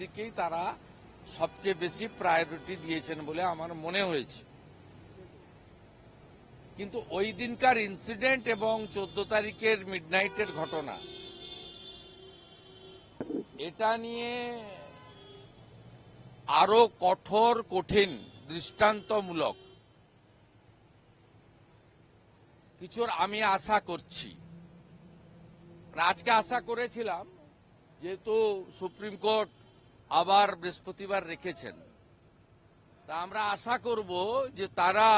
দিকেই তারা সবচেয়ে বেশি প্রায়োরিটি দিয়েছেন বলে আমার মনে হয়েছে। কিন্তু ওই দিনকার ইনসিডেন্ট এবং চোদ্দ তারিখের মিডনাইটের ঘটনা, এটা নিয়ে আরও কঠোর, কঠিন, দৃষ্টান্তমূলক কিছুর আমি আশা করছি। আজকে আশা করেছিলাম, যেহেতু সুপ্রিম কোর্ট আবার বৃহস্পতিবার রেখেছেন। তা আমরা আশা করব যে তারা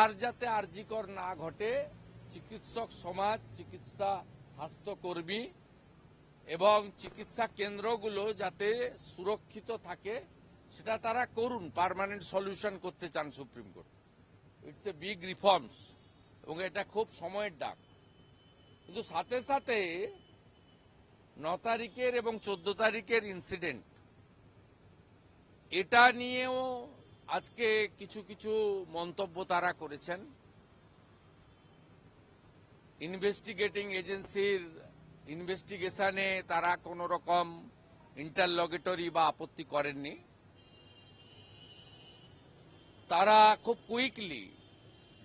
আর যাতে আর্জিকর না ঘটে, চিকিৎসক সমাজ, চিকিৎসা স্বাস্থ্যকর্মী এবং চিকিৎসা কেন্দ্রগুলো যাতে সুরক্ষিত থাকে, সেটা তারা করুন, পার্মানেন্ট সলিউশন করতে চান supreme court. It's a big reforms এবং এটা খুব সময়ের ডাক। কিন্তু সাথে সাথে ন তারিখের এবং চোদ্দ তারিখের ইনসিডেন্ট এটা নিয়েও আজকে কিছু কিছু মন্তব্য তারা করেছেন। ইনভেস্টিগেটিং এজেন্সির ইনভেস্টিগেশনে তারা কোন রকম ইন্টারলগেটরি বা আপত্তি করেননি। তারা খুব কুইকলি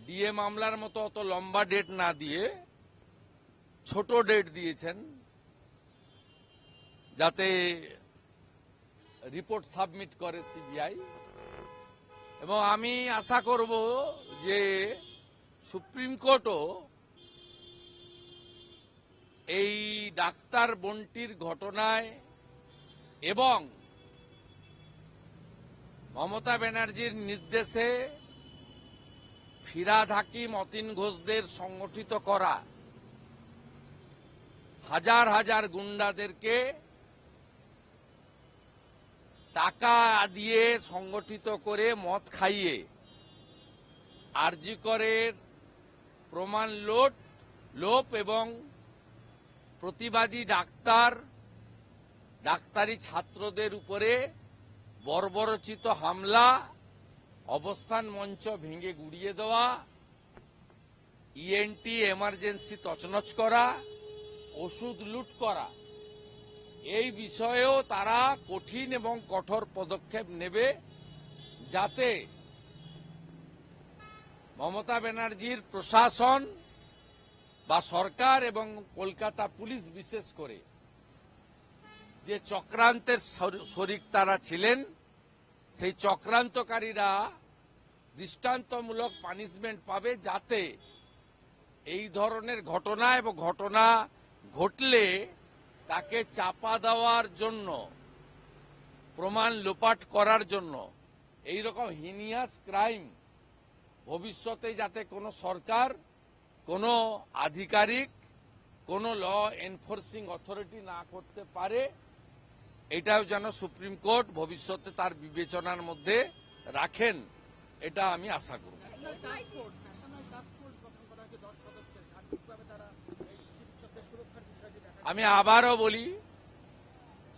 ডিএ মামলার মতো অত লম্বা ডেট না দিয়ে ছোট ডেট দিয়েছেন। যাতে রিপোর্ট সাবমিট করে সিবিআই। এবং আমি আশা করব যে সুপ্রিম কোর্টও এই ডাক্তার বন্টির ঘটনায় এবং মমতা ব্যানার্জির নির্দেশে ফিরাদ হাকিম, অতীন ঘোষদের সংগঠিত করা হাজার হাজার গুন্ডাদেরকে টাকা দিয়ে সংগঠিত করে মদ খাইয়ে আরজিকরের প্রমাণ লোট, লোপ এবং প্রতিবাদী ডাক্তার, ডাক্তারি ছাত্রদের উপরে বর্বরচিত হামলা, অবস্থান মঞ্চ ভেঙে গুড়িয়ে দেওয়া ইএনটি এমার্জেন্সি তছনছ করা, ওষুধ লুট করা। এই বিষয়েও তারা কঠিন এবং কঠোর পদক্ষেপ নেবে যাতে মমতা ব্যানার্জির প্রশাসন বা সরকার এবং কলকাতা পুলিশ বিশেষ করে যে চক্রান্তের শর- শরিক তারা ছিলেন, সেই চক্রান্তকারীরা দৃষ্টান্তমূলক পানিশমেন্ট পাবে যাতে এই ধরনের ঘটনা এবং ঘটনা ঘটলে তাকে চাপা দেওয়ার জন্য, প্রমাণ লোপাট করার জন্য, এই রকম হিনিয়াস ক্রাইম ভবিষ্যতে যাতে কোনো সরকার, কোনো আধিকারিক, কোনো ল এনফোর্সিং অথরিটি না করতে পারে, এটাও যেন সুপ্রিম কোর্ট ভবিষ্যতে তার বিবেচনার মধ্যে রাখেন, এটা আমি আশা করব। আমি আবারও বলি,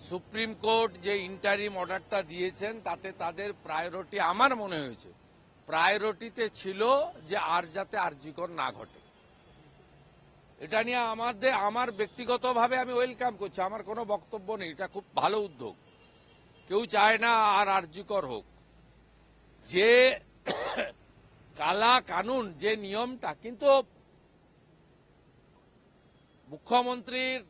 সুপ্রিম কোর্ট যে ইন্টারিম অর্ডারটা দিয়েছেন, তাতে তাদের প্রায়োরিটি আমার মনে হয়েছে। প্রায়োরিটিতে ছিল যে আর যাতে আর্জিকর না ঘটে। এটা নিয়ে আমাদের, আমার ব্যক্তিগতভাবে আমি ওয়েলকাম করছি। আমার কোনো বক্তব্য নেই। এটা খুব ভালো উদ্যোগ। কেউ চায় না আর আর্জিকর হোক। যে কালা কানুন, যে নিয়মটা, কিন্তু মুখ্যমন্ত্রীর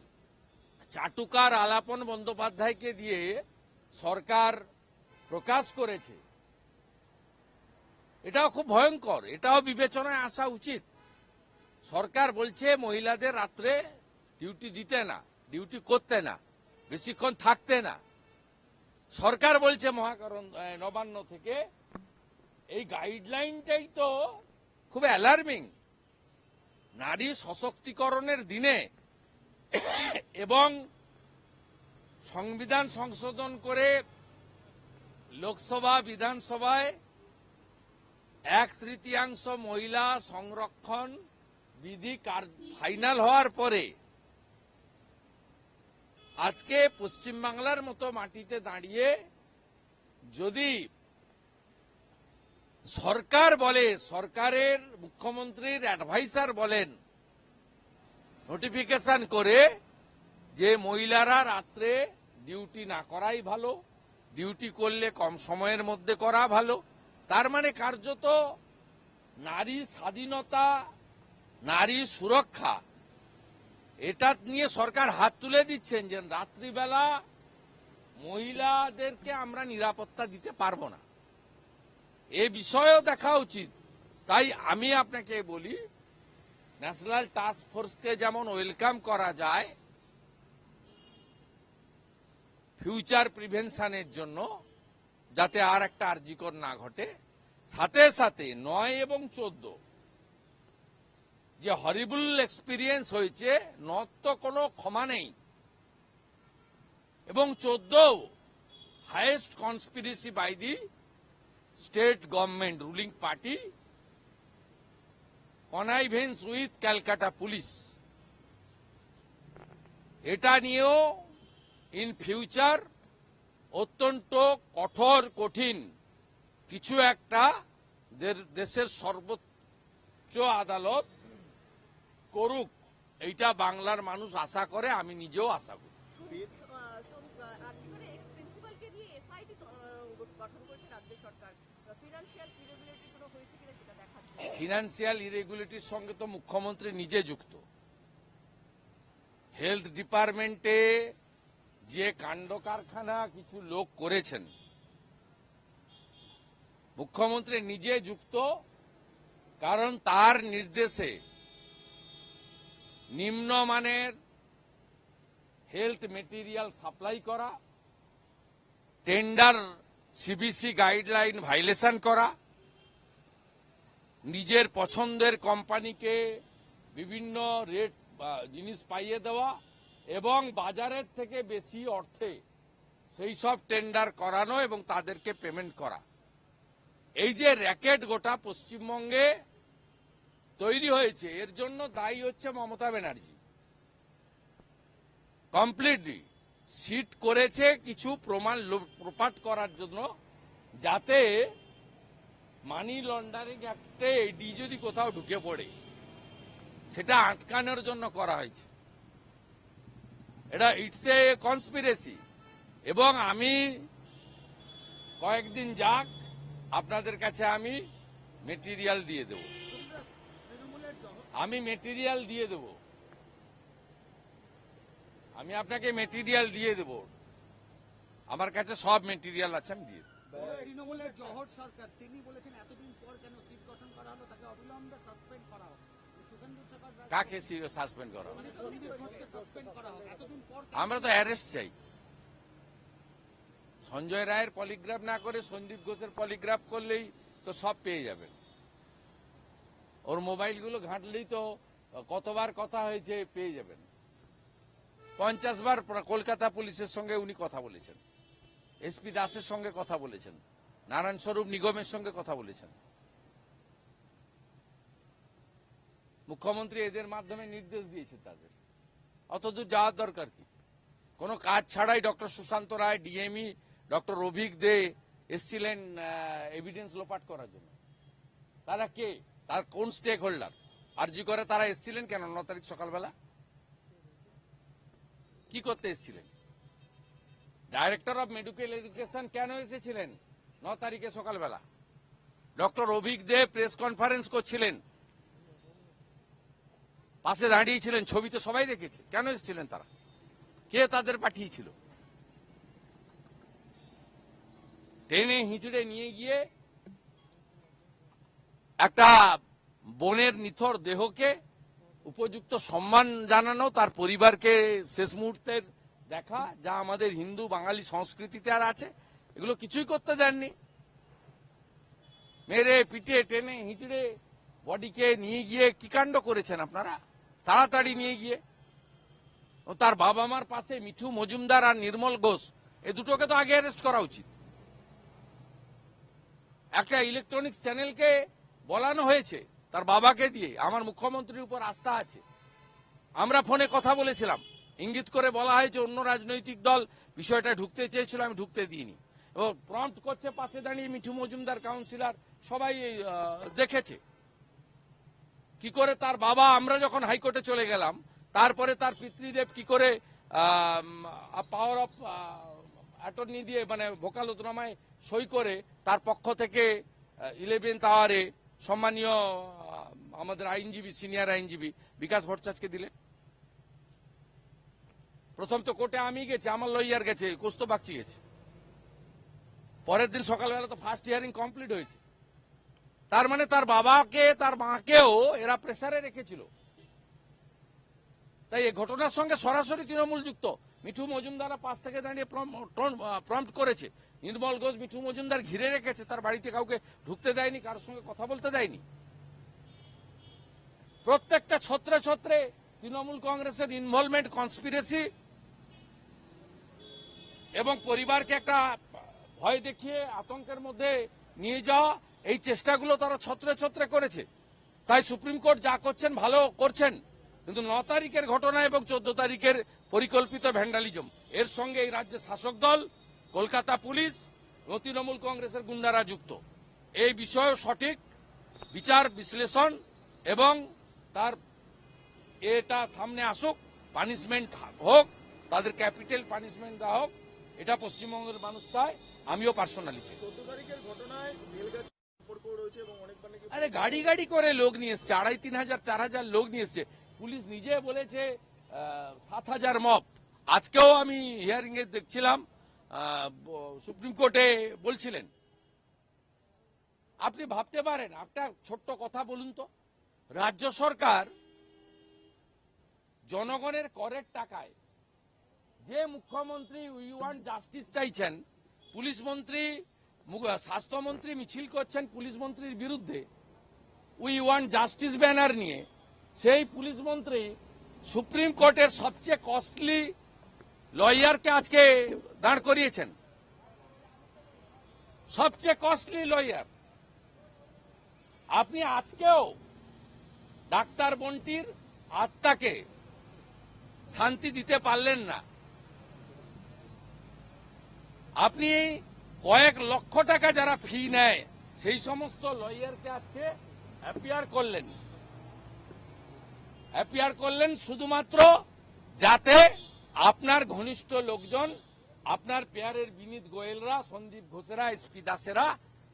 চাটুকার আলাপন বন্দ্যোপাধ্যায়কে দিয়ে সরকার প্রকাশ করেছে। এটাও খুব ভয়ঙ্কর, এটাও বিবেচনায় আসা উচিত। সরকার বলছে, মহিলাদের রাত্রে ডিউটি দিতে না, ডিউটি করতে না, বেশিক্ষণ থাকতে না। সরকার বলছে, মহাকরণ নবান্ন থেকে, এই গাইডলাইনটাই তো খুব অ্যালার্মিং। নারী সশক্তিকরণের দিনে এবং সংবিধান সংশোধন করে লোকসভা, বিধানসভায় এক তৃতীয়াংশ মহিলা সংরক্ষণ বিধি ফাইনাল হওয়ার পরে আজকে পশ্চিমবাংলার মতো মাটিতে দাঁড়িয়ে যদি সরকার বলে, সরকারের মুখ্যমন্ত্রীর অ্যাডভাইসার বলেন নোটিফিকেশন করে যে মহিলারা রাত্রে ডিউটি না করাই ভালো ডিউটি করলে কম সময়ের মধ্যে করা ভালো। তার মানে কার্যত নারী স্বাধীনতা, নারী সুরক্ষা, এটা নিয়ে সরকার হাত তুলে দিচ্ছেন যে রাত্রিবেলা মহিলাদেরকে আমরা নিরাপত্তা দিতে পারব না। এ বিষয়েও দেখা উচিত। তাই আমি আপনাকে বলি ন্যাশনাল টাস্ক ফোর্সকে যেমন ওয়েলকাম করা যায় ফিউচার প্রিভেনশনের জন্য, যাতে আর একটা আর্জিকর না ঘটে, সাথে সাথে নয় এবং চোদ্দ। যে হরিবল এক্সপিরিয়েন্স হয়েছে নট তো কোনো ক্ষমা নেই। এবং চোদ্দ highest conspiracy by the state government ruling party connivance with Calcutta police এটা নিয়েও ইন ফিউচার অত্যন্ত কঠোর, কঠিন কিছু একটা দেশের সর্বোচ্চ আদালত করুক। এইটা বাংলার মানুষ আশা করে, আমি নিজেও আশা করি আর্টিকেলে এক্স প্রিন্সিপালকে দিয়ে এসআইটি গঠন করেছে রাজ্য সরকার ফিনান্সিয়াল ইরেগুলারিটি কোনো হয়েছে কিনা সেটা দেখাচ্ছে ফিনান্সিয়াল ইরেগুলেটির সঙ্গে তো মুখ্যমন্ত্রী নিজে যুক্ত। হেলথ ডিপার্টমেন্টে যে কাণ্ড কারখানা কিছু লোক করেছেন, মুখ্যমন্ত্রী নিজে যুক্ত, কারণ তার নির্দেশে নিম্নমানের হেলথ মেটেরিয়াল সাপ্লাই করা, টেন্ডার, সিবিসি গাইডলাইন ভাইলেশন করা নিজের পছন্দের কোম্পানিকে বিভিন্ন রেট জিনিস পাইয়ে দেওয়া এবং বাজারের থেকে বেশি অর্থে সেই সব টেন্ডার করানো এবং তাদেরকে পেমেন্ট করা। এই যে র্যাকেট গোটা পশ্চিমবঙ্গে তৈরি হয়েছে, এর জন্য দায়ী হচ্ছে মমতা ব্যানার্জি। কমপ্লিটলি সিট করেছে কিছু প্রমাণ প্রপাট করার জন্য যাতে মানি লন্ডারিং অ্যাক্টে এডি যদি কোথাও ঢুকে পড়ে, সেটা আটকানোর জন্য করা হয়েছে। এটা ইটস এ কনস্পিরেসি এবং আমি কয়েকদিন যাক, আপনাদের কাছে আমি মেটেরিয়াল দিয়ে দেব। আমি মেটেরিয়াল দিয়ে দেব। আমি আপনাকে মেটেরিয়াল দিয়ে দেব। আমার কাছে সব মেটেরিয়াল আছে, আমি দিয়ে দেব। তৃণমূলের জহর সরকার। তিনি বলেছেন এতদিন পর কেন সিট গঠন করা হলো তাকে অবিলম্বে সাসপেন্ড করা রায়- কাকে সাসপেন্ড করা? মানে আমরা তো অ্যারেস্ট চাই। সঞ্জয় রায়ের পলিগ্রাফ না করে সন্দীপ ঘোষের পলিগ্রাফ করলেই তো সব পেয়ে যাবেন ওর মোবাইলগুলো ঘাঁটলেই তো কতবার কথা হয়েছে পেয়ে যাবেন। পঞ্চাশ বার কলকাতা পুলিশের সঙ্গে উনি কথা বলেছেন। এসপি দাসের সঙ্গে কথা বলেছেন। নারায়ণ স্বরূপ নিগমের সঙ্গে কথা বলেছেন। মুখ্যমন্ত্রী এদের মাধ্যমে নির্দেশ দিয়েছে তাদের। অতদূর যাওয়ার দরকার কি? কোনো কাজ ছাড়াই doctor Sushanta Roy, DME, doctor Avik De এসছিলেন এভিডেন্স লোপাট করার জন্য। তারা কে? তার কোন স্টেক হোল্ডার আরজি করে তারা এসছিলেন কেন ন তারিখ সকালবেলা? কি করতে এসছিলেন? ডাইরেক্টর অফ মেডিকেল এডুকেশন কেন এসেছিলেন? ন তারিখে সকালবেলা। Doctor Avik De press conference করছিলেন। পাশে দাঁড়িয়েছিলেন, ছবি তো সবাই দেখেছে। কেন এসেছিলেন তারা? কে তাদের পাঠিয়েছিল? ট্রেনে হিঁচড়ে নিয়ে গিয়ে একটা বনের নিথর দেহকে উপযুক্ত সম্মান জানানো, তার পরিবারকে শেষ মুহূর্তের দেখা, যা আমাদের হিন্দু, বাঙালি সংস্কৃতিতে আর আছে, এগুলো কিছুই করতে দেননি। মেরে, পিটে, টেনে, হিঁচড়ে, বডিকে নিয়ে গিয়ে কি কাণ্ড করেছেন আপনারা? তাড়াতাড়ি নিয়ে গিয়ে। ও তার বাবা মার পাশে মিঠু মজুমদার আর নির্মল ঘোষ, এ দুটোকে তো আগে অ্যারেস্ট করা উচিত। একটা ইলেকট্রনিক্স চ্যানেলকে বলানো হয়েছে, তার বাবাকে দিয়ে, আমার মুখ্যমন্ত্রীর উপর আস্থা আছে। আমরা ফোনে কথা বলেছিলাম। ইঙ্গিত করে বলা হয়েছে অন্য রাজনৈতিক দল বিষয়টা ঢুকতে চেয়েছিল, আমি ঢুকতে দিইনি। এবং প্রম্পট করছে পাশে দাঁড়িয়ে মিঠু মজুমদার কাউন্সিলর সবাই দেখেছে। কি করে তার বাবা, আমরা যখন হাইকোর্টে চলে গেলাম, তারপরে তার পিতৃদেব কি করে পাওয়ার অফ অ্যাটর্নি দিয়ে মানে ভোকালতনামায় সই করে, তার পক্ষ থেকে ইলেভেন্থ আওয়ারে সম্মানীয় আমাদের আইনজীবী সিনিয়র আইনজীবী বিকাশ ভট্টাচার্যকে দিলেন। প্রথম তো কোর্টে আমি গেছি, আমার লয়ার গেছে কোস্ত বাগচি গেছে পরের দিন সকালবেলা তো ফার্স্ট হিয়ারিং কমপ্লিট হয়েছে। তার মানে তার বাবাকে, তার মাকেও এরা প্রেসারে রেখেছিল। তাই এই ঘটনার সঙ্গে সরাসরি তৃণমূল যুক্ত। মিঠু মজুমদারা পাশ থেকে দাঁড়িয়ে প্রম্পট করেছে। নির্মল ঘোষ মিঠু মজুমদার ঘিরে রেখেছে, তার বাড়িতে কাউকে ঢুকতে দেয়নি, কারোর সঙ্গে কথা বলতে দেয়নি। প্রত্যেকটা ছত্রে ছত্রে তৃণমূল কংগ্রেসের ইনভলভমেন্ট কনস্পিরেসি এবং পরিবারকে একটা ভয় দেখিয়ে আতঙ্কের মধ্যে নিয়ে যাওয়া, এই চেষ্টাগুলো তারা ছত্রে ছত্রে করেছে। তাই সুপ্রিম কোর্ট যা করছেন, ভালো করছেন। কিন্তু ন তারিখের ঘটনা এবং চোদ্দ তারিখের পরিকল্পিত ভ্যান্ডালিজম, এর সঙ্গে এই রাজ্যের শাসক দল, কলকাতা পুলিশ ও তৃণমূল কংগ্রেসের গুন্ডারা যুক্ত। এই বিষয়ে সঠিক বিচার, বিশ্লেষণ এবং তার এটা সামনে আসুক, পানিশমেন্ট হোক, তাদের ক্যাপিটাল পানিশমেন্ট দেওয়া হোক এটা পশ্চিমবঙ্গের মানুষ চায় আমিও পার্সোনালি চাই। আরে গাড়ি গাড়ি করে লোক নিয়ে এসছে আড়াই তিন হাজার চার হাজার লোক নিয়ে এসছে। পুলিশ নিজে বলেছে সাত হাজার মপ আজকেও আমি হিয়ারিং এ দেখছিলাম সুপ্রিম কোর্টে বলছিলেন। আপনি ভাবতে পারেন একটা ছোট্ট কথা বলুন তো। রাজ্য সরকার জনগণের করের টাকায় যে মুখ্যমন্ত্রী উই ওয়ান্ট জাস্টিস চাইছেন, পুলিশ মন্ত্রী স্বাস্থ্যমন্ত্রী মিছিল করছেন পুলিশ মন্ত্রীর বিরুদ্ধে উই ওয়ান্ট জাস্টিস ব্যানার নিয়ে, সেই পুলিশ মন্ত্রী সুপ্রিম কোর্টের সবচেয়ে কস্টলি লয়ারকে আজকে দাঁড় করিয়েছেন। সবচেয়ে কস্টলি লয়ার আপনি আজকেও ডাক্তার বন্টির আত্মাকে শান্তি দিতে পারলেন না। আপনি কয়েক লক্ষ টাকা যারা ফি নেয়, সেই সমস্ত লয়ারকে আজকে অ্যাপিয়ার করলেন। অ্যাপিয়ার করলেন শুধুমাত্র যাতে আপনার ঘনিষ্ঠ লোকজন, আপনার পেয়ারের বিনীত গোয়েলরা, সন্দীপ ঘোষেরা এসপি দাসেরা,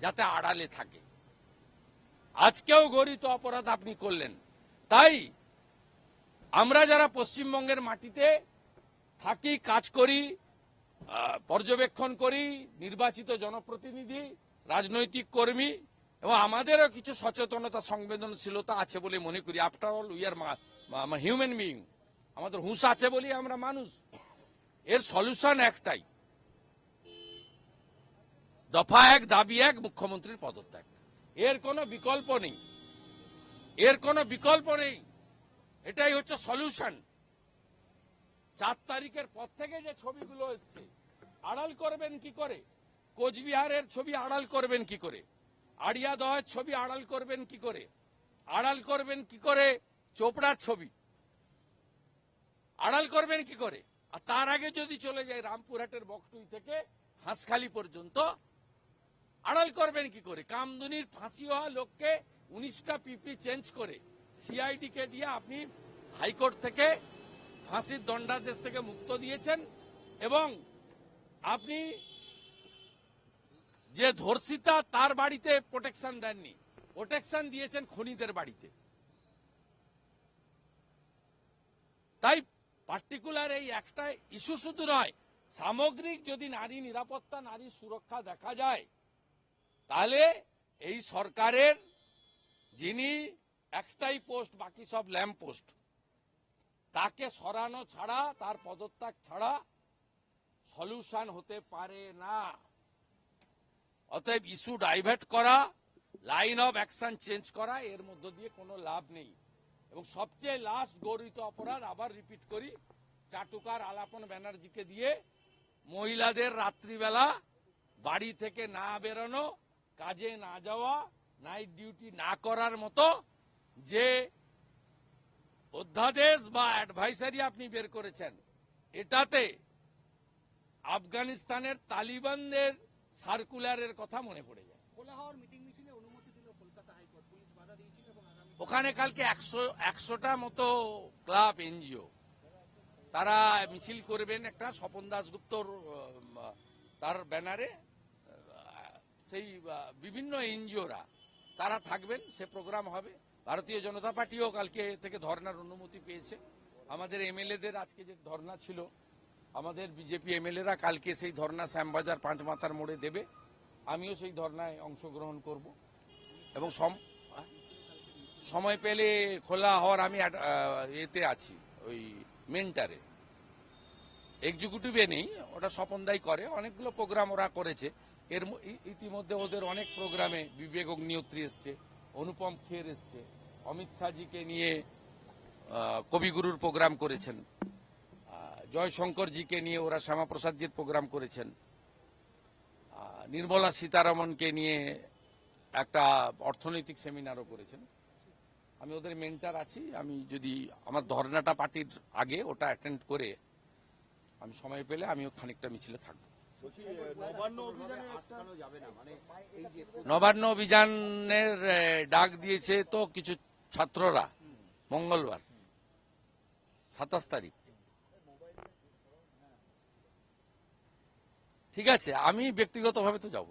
যাতে আড়ালে থাকে। আজকেও গরিত অপরাধ আপনি করলেন। তাই আমরা যারা পশ্চিমবঙ্গের মাটিতে থাকি, কাজ করি পর্যবেক্ষণ করি, নির্বাচিত জনপ্রতিনিধি, রাজনৈতিক কর্মী, এবং আমাদেরও কিছু সচেতনতা, সংবেদনশীলতা আছে বলে মনে করি। After all we are human being আমাদের হুঁশ আছে বলি আমরা মানুষ। এর সলিউশন একটাই। দফা এক, দাবি এক, মুখ্যমন্ত্রীর পদত্যাগ। এর কোনো বিকল্প নেই। এর কোনো বিকল্প নেই। এটাই হচ্ছে সলিউশন চার তারিখের পর থেকে যে ছবিগুলো এসছে, আড়াল করবেন কি করে? কোচবিহারের ছবি আড়াল করবেন কি করে? আড়িয়া দহের ছবি আড়াল করবেন কি করে? আড়াল করবেন কি করে? চোপড়ার ছবি। আড়াল করবেন কি করে? আর তার আগে যদি চলে যায় রামপুরহাটের বকটুই থেকে হাঁসখালি পর্যন্ত, আড়াল করবেন কি করে? কামদুনির ফাঁসি হওয়া লোককে উনিশটা পিপি চেঞ্জ করে সিআইডি কে দিয়ে আপনি হাইকোর্ট থেকে ফাঁসির দণ্ডাদেশ থেকে মুক্ত দিয়েছেন এবং আপনি যে ধর্ষিতা তার বাড়িতে প্রোটেকশন দেননি প্রোটেকশন দিয়েছেন খনিদের বাড়িতে। তাই পার্টিকুলার এই একটা ইস্যু শুধু নয়, সামগ্রিক যদি নারী নিরাপত্তা, নারী সুরক্ষা দেখা যায়, তাহলে এই সরকারের যিনি একটাই পোস্ট বাকি সব ল্যাম্প পোস্ট তাকে সরানো ছাড়া, তার পদত্যাগ ছাড়া সলিউশন হতে পারে না। অতএব ইস্যু ডাইভার্ট করা, লাইন অফ অ্যাকশন চেঞ্জ করা, এর মধ্য দিয়ে কোনো লাভ নেই। এবং সবচেয়ে লাস্ট গৌরিত অপরাধ, আবার রিপিট করি, চাটুকার আলাপন ব্যানার্জিকে দিয়ে মহিলাদের রাত্রিবেলা বাড়ি থেকে না বেরোনো, কাজে না যাওয়া নাইট ডিউটি না করার মতো যে অধ্যাদেশ বা অ্যাডভাইসারি আপনি বের করেছেন এটাতে আফগানিস্তানের তালিবানদের সার্কুলারের কথা মনে পড়ে যায়। ওখানে কালকে একশো একশোটা মতো ক্লাব এনজিও তারা মিছিল করবেন একটা স্বপন দাসগুপ্তর তার ব্যানারে সেই বিভিন্ন এনজিওরা তারা থাকবেন সে প্রোগ্রাম হবে। ভারতীয় জনতা পার্টিও কালকে থেকে ধর্নার অনুমতি পেয়েছে। আমাদের এমএলএদের আজকে যে ধর্না ছিল, আমাদের বিজেপি এমএলএরা কালকে সেই ধর্না শ্যামবাজার পাঁচ মাথার মোড়ে দেবে। আমিও সেই ধর্নায় অংশগ্রহণ করব। এবং সম- সময় পেলে খোলা হওয়ার আমি এতে আছি, ওই মেন্টারে। এক্সিকিউটিভে নেই, ওটা স্বপনদাই করে, অনেকগুলো প্রোগ্রাম ওরা করেছে। এর ইতিমধ্যে ওদের অনেক প্রোগ্রামে বিবেক অগ্নিহোত্রী এসছে অনুপম খের এসছে। অমিত শাহজিকে নিয়ে কবিগুরুর প্রোগ্রাম করেছেন। জয়শঙ্করজিকে নিয়ে ওরা শ্যামাপ্রসাদজির প্রোগ্রাম করেছেন। নির্মলা সীতারামনকে নিয়ে একটা অর্থনৈতিক সেমিনারও করেছেন। আমি ওদের মেন্টার আছি। আমি যদি আমার ধর্নাটা পার্টির আগে ওটা অ্যাটেন্ড করে আমি সময় পেলে আমিও খানিকটা মিছিলে থাকব। নবান্ন অভিযানে একটা যাবে না মানে এই যে নবান্ন অভিযানের ডাক দিয়েছে তো কিছু ছাত্ররা মঙ্গলবার সাতাশ তারিখ। ঠিক আছে আমি ব্যক্তিগতভাবে তো যাব।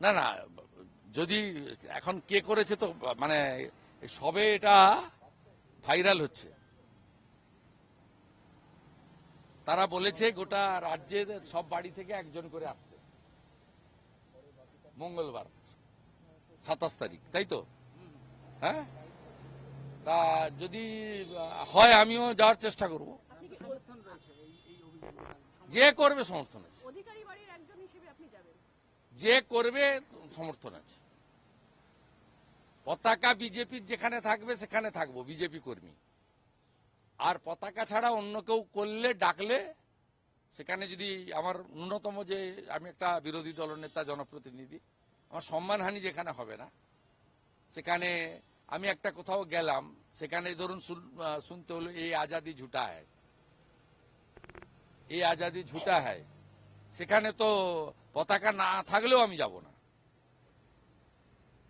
না না যদি এখন কে করেছে তো মানে সবে এটা ভাইরাল হচ্ছে। তারা বলেছে গোটা রাজ্যের সব বাড়ি থেকে একজন করে আসতে। মঙ্গলবার, সাতাশ তারিখ, তাই তো? হ্যাঁ? তা যদি, হয় আমিও যাওয়ার চেষ্টা করব। যে করবে সমর্থন আছে। যে করবে সমর্থন আছে। পতাকা বিজেপির যেখানে থাকবে সেখানে থাকব, বিজেপি কর্মী। আর পতাকা ছাড়া অন্য কেউ করলে, ডাকলে, সেখানে যদি আমার ন্যূনতম যে আমি একটা বিরোধী দলনেতা জনপ্রতিনিধি, আমার সম্মানহানি যেখানে হবে না, সেখানে আমি একটা কোথাও গেলাম, সেখানে ধরুন শুন- শুনতে হলো, এই আজাদি ঝুটা হয়। এই আজাদি ঝুটা হয়। সেখানে তো পতাকা না থাকলেও আমি যাব না।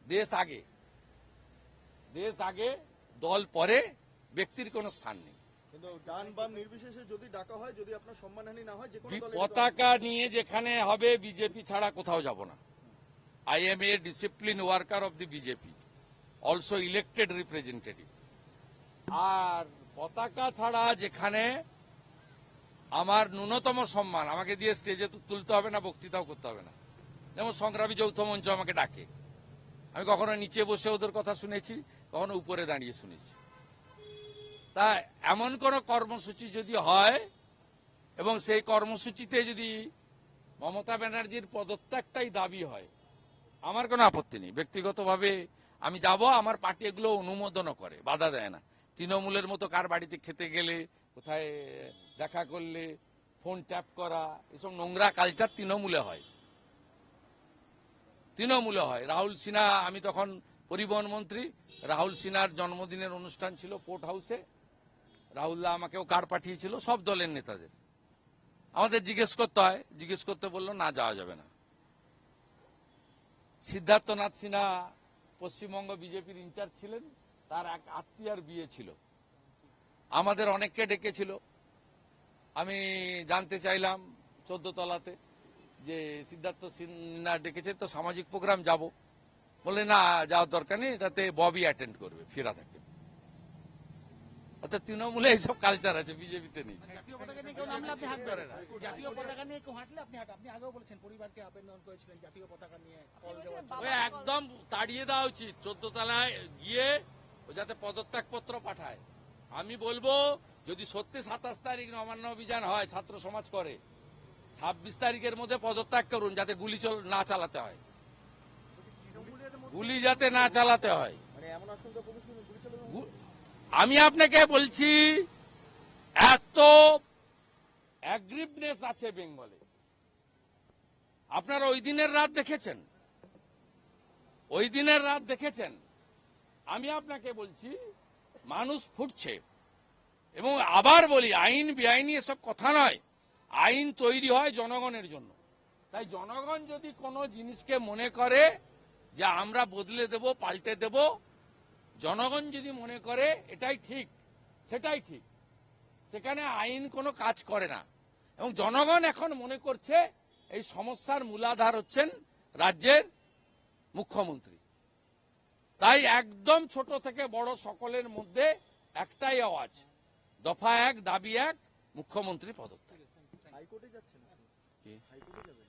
দেশ আগে দেশ আগে দল পরে ব্যক্তির কোনো স্থান নেই। কিন্তু ডান বাম নির্বিশেষে যদি ডাকা হয় যদি আপনার সম্মানহানি না হয় যে কোনো পতাকা নিয়ে যেখানে হবে বিজেপি ছাড়া কোথাও যাব না। I am a discipline worker of the BJP also elected representative আর পতাকা ছাড়া যেখানে আমার ন্যূনতম সম্মান আমাকে দিয়ে স্টেজে তুলতে হবে না বক্তৃতাও করতে হবে না। যেমন সংগ্রামী যৌথ মঞ্চ আমাকে ডাকে। আমি কখনো নিচে বসে ওদের কথা শুনেছি কখনো উপরে দাঁড়িয়ে শুনেছি। তা এমন কোন কর্মসূচি যদি হয়, এবং সেই কর্মসূচিতে যদি মমতা ব্যানার্জির পদত্যাগটাই দাবি হয়, আমার কোনো আপত্তি নেই। ব্যক্তিগতভাবে আমি যাব, আমার পার্টি এগুলো অনুমোদনও করে, বাধা দেয় না। তৃণমূলের মতো কার বাড়িতে খেতে গেলে, কোথায় দেখা করলে ফোন ট্যাপ করা, এসব নোংরা কালচার তৃণমূলে হয়। তৃণমূলে হয়। রাহুল সিনহা, আমি তখন পরিবহন মন্ত্রী, রাহুল সিনহার জন্মদিনের অনুষ্ঠান ছিল পোর্ট হাউসে রাহুল্লাহ আমাকেও কার পাঠিয়েছিল? সব দলের নেতাদের। আমাদের জিজ্ঞেস করতে হয়, জিজ্ঞেস করতে বলল, না, যাওয়া যাবে না। সিদ্ধার্থনাথ সিনহা পশ্চিমবঙ্গ বিজেপির ইনচার্জ ছিলেন, তার এক আত্মীয়ার বিয়ে ছিল। আমাদের অনেককে ডেকেছিল। আমি জানতে চাইলাম চোদ্দ তলাতে যে সিদ্ধার্থ সিনহা ডেকেছে, তো সামাজিক প্রোগ্রাম যাব। বলে না, যাওয়ার দরকার নেই, এটাতে ববি অ্যাটেন্ড করবে, ফেরা থাকে অর্থাৎ তৃণমূলে এইসব কালচার আছে বিজেপিতে নেই। জাতীয় পতাকা নিয়ে কেউ নামলে আপনি হাসবেন জাতীয় পতাকা নিয়ে কেউ হাঁটলে আপনি হাঁট। আপনি আগেও বলেছেন পরিবারকে আবেদন করেছিলেন জাতীয় পতাকা নিয়ে ফল দেওয়ার জন্য। ওই একদম তাড়িয়ে দেওয়া উচিত চোদ্দ তলায় গিয়ে ও যাতে পদত্যাগ পত্র পাঠায়। আমি বলব যদি সত্যি সাতাশ তারিখ নবান্ন অভিযান হয় ছাত্র সমাজ করে ছাব্বিশ তারিখের মধ্যে পদত্যাগ করুন যাতে গুলি চল না চালাতে হয়। গুলি যাতে না চালাতে হয়। মানে এমন আমি আপনাকে বলছি, এত অ্যাগ্রিভনেস আছে বেঙ্গলে। আপনারা ওই দিনের রাত দেখেছেন? ওই দিনের রাত দেখেছেন? আমি আপনাকে বলছি, মানুষ ফুটছে। এবং আবার বলি, আইন বেআইনি এসব কথা নয়। আইন তৈরি হয় জনগণের জন্য। তাই জনগণ যদি কোনো জিনিসকে মনে করে যে আমরা বদলে দেব, পাল্টে দেব জনগণ যদি মনে করে, এটাই ঠিক, সেটাই ঠিক। সেখানে আইন কোনো কাজ করে না। এবং জনগণ এখন মনে করছে, এই সমস্যার মূলাধার হচ্ছেন রাজ্যের মুখ্যমন্ত্রী। তাই একদম ছোট থেকে বড় সকলের মধ্যে একটাই আওয়াজ, দফা এক, দাবি এক, মুখ্যমন্ত্রী পদত্যাগ।